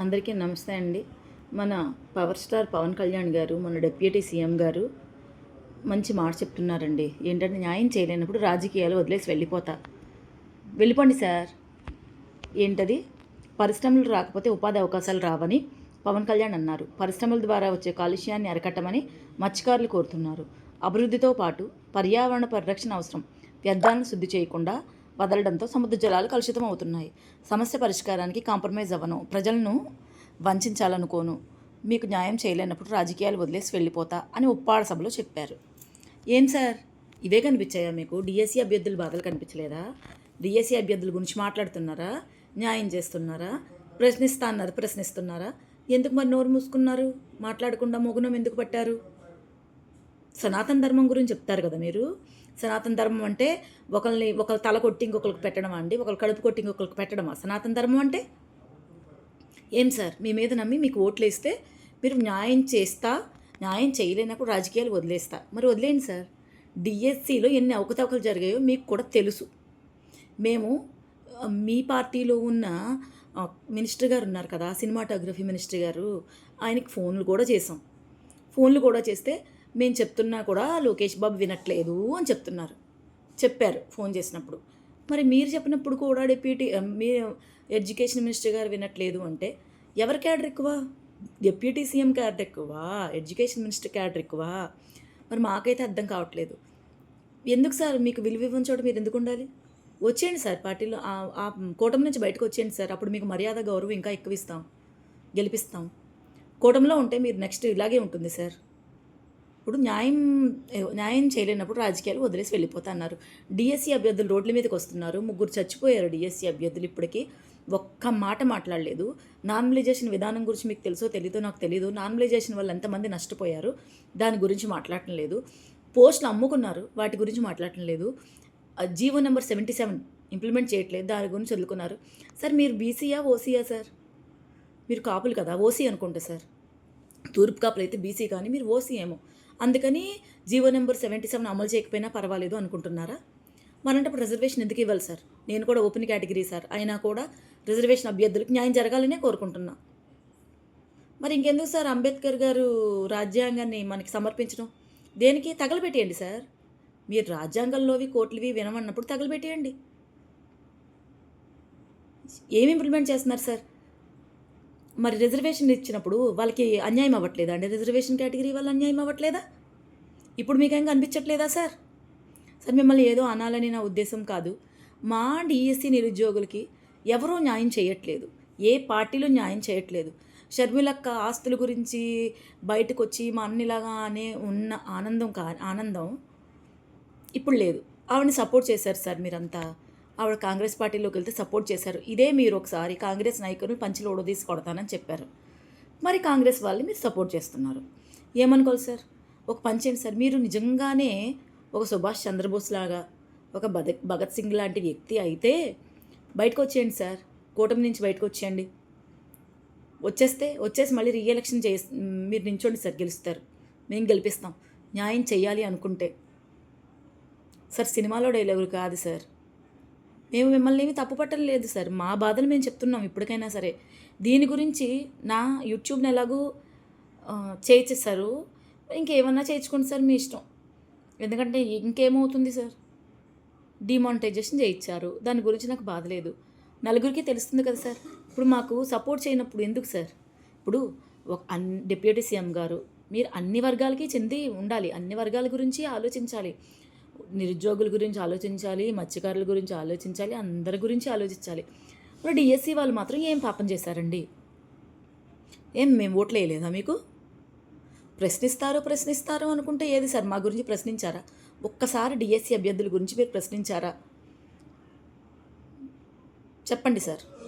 అందరికీ నమస్తే అండి. మన పవర్ స్టార్ పవన్ కళ్యాణ్ గారు మన డెప్యూటీ సీఎం గారు మంచి మాట చెప్తున్నారండి. ఏంటంటే న్యాయం చేయలేనప్పుడు రాజకీయాలు వదిలేసి వెళ్ళిపోతా. వెళ్ళిపోండి సార్. ఏంటది? పరిశ్రమలు రాకపోతే ఉపాధి అవకాశాలు రావని పవన్ కళ్యాణ్ అన్నారు. పరిశ్రమల ద్వారా వచ్చే కాలుష్యాన్ని అరకట్టమని మత్స్యకారులు కోరుతున్నారు. అభివృద్ధితో పాటు పర్యావరణ పరిరక్షణ అవసరం. వ్యర్థాలను శుద్ధి చేయకుండా వదలడంతో సముద్ర జలాలు కలుషితం అవుతున్నాయి సమస్య పరిష్కారానికి కాంప్రమైజ్ అవ్వను. ప్రజలను వంచాలనుకోను. మీకు న్యాయం చేయలేనప్పుడు రాజకీయాలు వదిలేసి వెళ్ళిపోతా అని ఉప్పాడ సభలో చెప్పారు. ఏం సార్? ఇవే కనిపించాయా మీకు? డిఎస్సీ అభ్యర్థుల బాధలు కనిపించలేదా? డిఎస్సీ అభ్యర్థుల గురించి మాట్లాడుతున్నారా? న్యాయం చేస్తున్నారా? ప్రశ్నిస్తా అన్నారు ప్రశ్నిస్తున్నారా? ఎందుకు మరి నోరు మూసుకున్నారు? మాట్లాడకుండా మొగునం ఎందుకు పట్టారు? సనాతన ధర్మం గురించి చెప్తారు కదా మీరు? సనాతన ధర్మం అంటే ఒకరిని ఒకరి తల కొట్టి ఇంకొకరికి పెట్టడమా అండి? ఒకరి కడుపు కొట్టి ఇంకొకరికి పెట్టడమా? సనాతన ధర్మం అంటే? ఏం సార్? మీ మీద నమ్మి మీకు ఓట్లు వేస్తే మీరు న్యాయం చేస్తా న్యాయం చేయలేనప్పుడు రాజకీయాలు వదిలేస్తా. మరి వదిలేండి సార్. డిఎస్సిలో ఎన్ని అవకతవకలు జరిగాయో మీకు కూడా తెలుసు. మేము మీ పార్టీలో ఉన్న మినిస్టర్ గారు ఉన్నారు కదా సినిమాటోగ్రఫీ మినిస్టర్ గారు ఆయనకి ఫోన్లు కూడా చేసాం. ఫోన్లు కూడా చేస్తే మేము చెప్తున్నా కూడా లోకేష్ బాబు వినట్లేదు అని చెప్తున్నారు. చెప్పారు ఫోన్ చేసినప్పుడు. మరి మీరు చెప్పినప్పుడు కూడా డిప్యూటీ మీ ఎడ్యుకేషన్ మినిస్టర్ గారు వినట్లేదు అంటే ఎవరి క్యాడర్ ఎక్కువ? డిప్యూటీ సీఎం క్యాడర్ ఎక్కువ ఎడ్యుకేషన్ మినిస్టర్ క్యాడర్ ఎక్కువ? మరి మాకైతే అర్థం కావట్లేదు. ఎందుకు సార్ మీకు విలువ ఇవ్వని చోట మీరు ఎందుకు ఉండాలి? వచ్చేయండి సార్ పార్టీలో ఆ- ఆ కూటమి నుంచి బయటకు వచ్చేయండి సార్. అప్పుడు మీకు మర్యాద గౌరవం ఇంకా ఎక్కువ ఇస్తాం గెలిపిస్తాం. కూటమిలో ఉంటే మీరు నెక్స్ట్ ఇలాగే ఉంటుంది సార్. ఇప్పుడు న్యాయం న్యాయం చేయలేనప్పుడు రాజకీయాలు వదిలేసి వెళ్ళిపోతా అన్నారు. డిఎస్సీ అభ్యర్థులు రోడ్ల మీదకి వస్తున్నారు. ముగ్గురు చచ్చిపోయారు డిఎస్సీ అభ్యర్థులు ఇప్పటికీ. ఒక్క మాట మాట్లాడలేదు. నార్మలైజేషన్ విధానం గురించి మీకు తెలుసో తెలీదో నాకు తెలీదు. నార్మలైజేషన్ వల్ల ఎంతమంది నష్టపోయారు? దాని గురించి మాట్లాడటం లేదు. పోస్టులు అమ్ముకున్నారు. వాటి గురించి మాట్లాడటం లేదు. GO number seventy seven implement చేయట్లేదు. దాని గురించి వదులుకున్నారు. సార్ మీరు బీసీయా ఓసీయా సార్? మీరు కాపులు కదా? ఓసీ అనుకుంటా సార్. తూర్పు కాపులు అయితే బీసీ కానీ మీరు ఓసీ ఏమో. అందుకని జీవో నెంబర్ సెవెంటీ సెవెన్ అమలు చేయకపోయినా పర్వాలేదు అనుకుంటున్నారా? మరంటప్పుడు రిజర్వేషన్ ఎందుకు ఇవ్వాలి సార్? నేను కూడా ఓపెన్ కేటగిరీ సార్. అయినా కూడా రిజర్వేషన్ అభ్యర్థులకు న్యాయం జరగాలనే కోరుకుంటున్నా. మరి ఇంకెందుకు సార్ అంబేద్కర్ గారు రాజ్యాంగాన్ని మనకి సమర్పించడం? దేనికి? తగలబెట్టేయండి సార్. మీరు రాజ్యాంగంలోవి కోట్లువి వినమన్నప్పుడు తగలబెట్టేయండి. ఏమి ఇంప్లిమెంట్ చేస్తున్నారు సార్? మరి రిజర్వేషన్ ఇచ్చినప్పుడు వాళ్ళకి అన్యాయం అవ్వట్లేదా? అండి రిజర్వేషన్ కేటగిరీ వాళ్ళు అన్యాయం అవ్వట్లేదా? ఇప్పుడు మీకేం కనిపించట్లేదా సార్? సార్ మిమ్మల్ని ఏదో అనాలని నా ఉద్దేశం కాదు. మా డిఎస్సి నిరుద్యోగులకి ఎవరూ న్యాయం చేయట్లేదు. ఏ పార్టీలు న్యాయం చేయట్లేదు. షర్మిలక్క ఆస్తుల గురించి బయటకు వచ్చి మా అన్నిలాగా అనే ఉన్న ఆనందం కా ఆనందం ఇప్పుడు లేదు. ఆవిడని సపోర్ట్ చేశారు సార్ మీరంతా. ఆవిడ కాంగ్రెస్ పార్టీలోకి వెళ్తే సపోర్ట్ చేశారు. ఇదే మీరు ఒకసారి కాంగ్రెస్ నాయకుని పంచిలో ఓడదీసి కొడతానని చెప్పారు. మరి కాంగ్రెస్ వాళ్ళని మీరు సపోర్ట్ చేస్తున్నారు. ఏమనుకోవాలి సార్? ఒక పంచేయండి సార్. మీరు నిజంగానే ఒక సుభాష్ చంద్రబోస్ లాగా ఒక భగత్ భగత్ సింగ్ లాంటి వ్యక్తి అయితే బయటకు వచ్చేయండి సార్. కూటమి నుంచి బయటకు వచ్చేయండి. వచ్చేస్తే వచ్చేసి మళ్ళీ రీఎలక్షన్ చే మీరు నించోండి సార్ గెలుస్తారు. మేము గెలిపిస్తాం. న్యాయం చేయాలి అనుకుంటే. సార్ సినిమాలో డైలాగులు కాదు సార్. మేము మిమ్మల్ని ఏమి తప్పుపట్టడం లేదు సార్. మా బాధలు మేము చెప్తున్నాం ఇప్పటికైనా సరే. దీని గురించి నా యూట్యూబ్ని ఎలాగూ చేయించేస్తారు ఇంకేమన్నా చేయించుకోండి సార్ మీ ఇష్టం. ఎందుకంటే ఇంకేమవుతుంది సార్? డిమానిటైజేషన్ చేయించారు దాని గురించి నాకు బాధ లేదు. నలుగురికి తెలుస్తుంది కదా సార్. ఇప్పుడు మాకు సపోర్ట్ చేయనప్పుడు ఎందుకు సార్? ఇప్పుడు ఒక అన్ డిప్యూటీ సీఎం గారు మీరు అన్ని వర్గాలకి చెంది ఉండాలి. అన్ని వర్గాల గురించి ఆలోచించాలి. నిరుద్యోగుల గురించి ఆలోచించాలి మత్స్యకారుల గురించి ఆలోచించాలి అందరి గురించి ఆలోచించాలి. ఇప్పుడు డిఎస్సి వాళ్ళు మాత్రం ఏం పాపం చేశారండి? ఏం మేము ఓట్లు వేయలేదా మీకు? ప్రశ్నిస్తారు ప్రశ్నిస్తారు అనుకుంటే ఏది సార్ మా గురించి ప్రశ్నించారా? ఒక్కసారి డిఎస్సి అభ్యర్థుల గురించి మీరు ప్రశ్నించారా? చెప్పండి సార్.